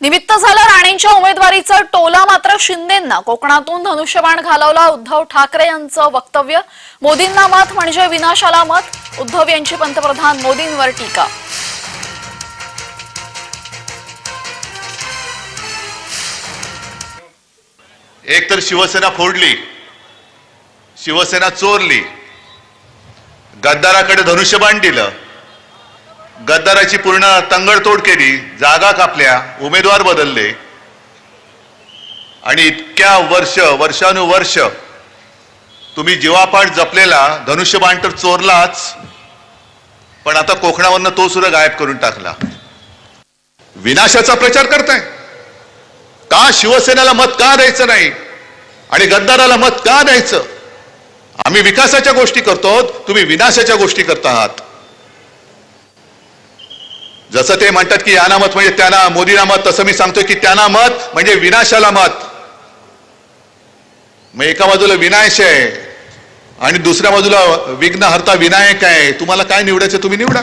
निमित्त झालं राणेंच्या उमेदवारीचं टोला मात्र शिंदेंना. कोकणातून धनुष्यबाण घालवला उद्धव ठाकरे यांचं वक्तव्य. मोदींना मत म्हणजे विनाशाला मत. उद्धव यांची पंतप्रधान मोदींवर टीका. एक तर शिवसेना फोडली. शिवसेना चोरली. गद्दाराकडे धनुष्यबाण दिलं. गद्दाराची पूर्ण तंगडतोड केली जागा कापल्या उमेदवार बदलले. आणि इतक्या वर्ष वर्षानुवर्ष तुम्ही जीवापाठ जपलेला धनुष्यबाण तर चोरलाच पण आता कोकणावरनं तो सुद्धा गायब करून टाकला. विनाशाचा प्रचार करताय. का शिवसेनेला मत का द्यायचं नाही? आणि गद्दाराला मत का द्यायचं? आम्ही विकासाच्या गोष्टी करतो तुम्ही विनाशाच्या गोष्टी करता आहात. जसं ते म्हणतात की याना मत म्हणजे त्यांना मोदीना मत तसं मी सांगतोय की त्यांना मत म्हणजे विनाशाला मत. मग एका बाजूला विनाश आहे आणि दुसऱ्या बाजूला विघ्न हरता विनायक आहे. तुम्हाला काय निवडायचं तुम्ही निवडा.